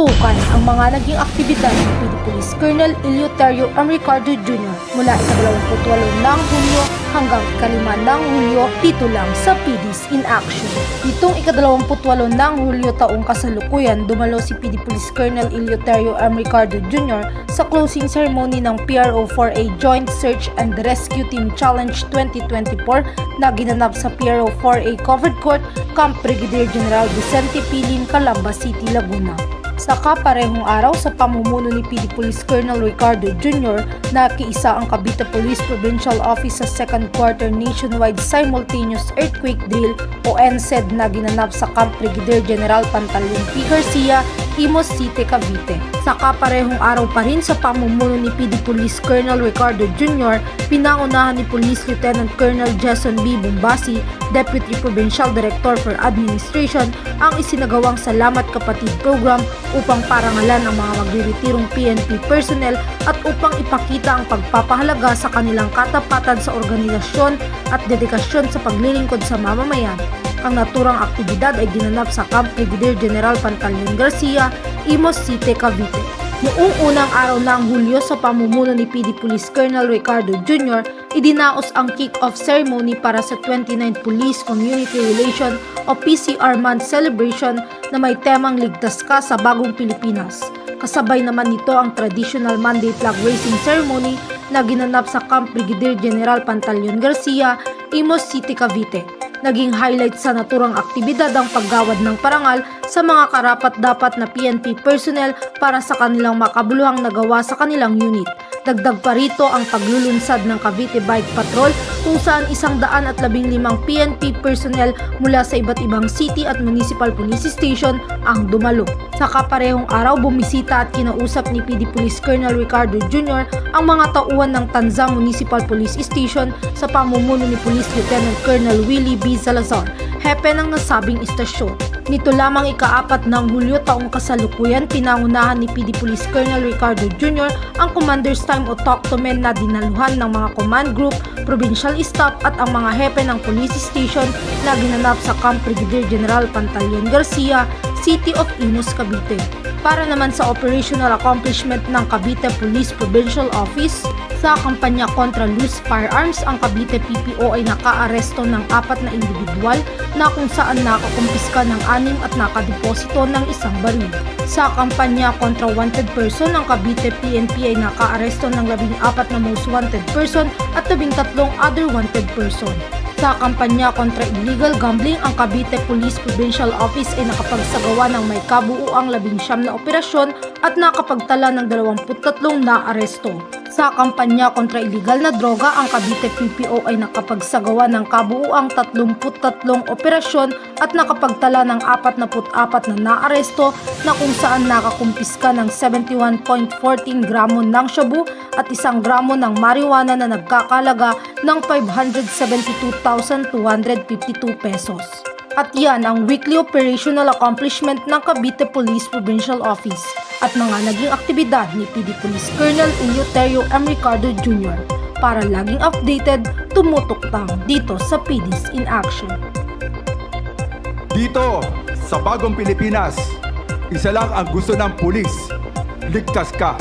tutukan ang mga naging aktibidad ng PD Police Colonel Eleuterio M. Ricardo Jr. mula ika-28 ng Hulyo hanggang ikalima ng Hulyo dito lang sa PD's in Action. Itong ika-28 ng Hulyo taong kasalukuyan dumalo si PD Police Colonel Eleuterio M. Ricardo Jr. sa closing ceremony ng PRO 4A Joint Search and Rescue Team Challenge 2024 na ginanap sa PRO 4A Covered Court, Camp Brigadier General Vicente Pilin, Calamba City, Laguna. Sa kaparehong araw sa pamumuno ni PD Police Colonel Ricardo Jr. na kiisa ang Cavite Police Provincial Office sa second quarter nationwide simultaneous earthquake drill o NSED na ginanap sa Camp Brigadier General Pantaleon P. Garcia, Imos City, Cavite. Sa kaparehong araw pa rin sa pamumuno ni PD Police Colonel Ricardo Jr., pinangunahan ni Police Lieutenant Colonel Jason B. Bumbasi, Deputy Provincial Director for Administration, ang isinagawang Salamat Kapatid Program upang parangalan ang mga magriretirong PNP personnel at upang ipakita ang pagpapahalaga sa kanilang katapatan sa organisasyon at dedikasyon sa paglilingkod sa mamamayan. Ang naturang aktibidad ay ginanap sa Camp Brigadier General Pantaleon Garcia, Imos City, Cavite. Noong unang araw ng Hulyo sa pamumuno ni PD Police Colonel Ricardo Jr., idinaos ang kick-off ceremony para sa 29th Police Community Relation o PCR Month Celebration na may temang Ligtas Ka sa Bagong Pilipinas. Kasabay naman nito ang traditional Monday flag raising ceremony na ginanap sa Camp Brigadier General Pantaleon Garcia, Imos City, Cavite. Naging highlight sa naturang aktibidad ang paggawad ng parangal sa mga karapat-dapat na PNP personnel para sa kanilang makabuluhang nagawa sa kanilang unit. Dagdag pa rito ang paglulunsad ng Cavite Bike Patrol kung saan isang daan at labing limang PNP personnel mula sa iba't ibang city at municipal police station ang dumalo. Sa kaparehong araw, bumisita at kinausap ni PD Police Colonel Ricardo Jr. ang mga tauhan ng Tanza Municipal Police Station sa pamumuno ni Police Lieutenant Colonel Willie B. Salazar, hepe ng nasabing istasyon. Nito lamang ikaapat ng Hulyo taong kasalukuyan, pinangunahan ni PD Police Colonel Ricardo Jr. ang Commander's Time o Talk to Men na dinaluhan ng mga command group, provincial staff at ang mga hepe ng police station na ginanap sa Camp Brigadier General Pantaleon Garcia, City of Imus, Cavite. Para naman sa operational accomplishment ng Cavite Police Provincial Office, sa kampanya kontra loose firearms, ang Cavite PPO ay nakaaresto ng apat na individual na kung saan nakakumpiska ng anim at nakadeposito ng isang baril. Sa kampanya kontra wanted person, ang Cavite PNP ay nakaaresto ng labing apat na most wanted person at labing tatlong other wanted person. Sa kampanya kontra illegal gambling, ang Cavite Police Provincial Office ay nakapagsagawa ng may kabuuang labing siyam na operasyon at nakapagtala ng 23 na aresto. Sa kampanya kontra illegal na droga, ang Cavite PPO ay nakapagsagawa ng kabuuang 33 operasyon at nakapagtala ng 44 na naaresto na kung saan nakakumpiska ng 71.14 gramo ng shabu at isang gramo ng marijuana na nagkakalaga ng 572,252 pesos. At yan ang weekly operational accomplishment ng Cavite Police Provincial Office at mga naging aktibidad ni PD Police Colonel Eleuterio M. Ricardo Jr. Para laging updated, tumutok lang dito sa PDs in Action. Dito, sa bagong Pilipinas, isa lang ang gusto ng pulis. Ligtas ka.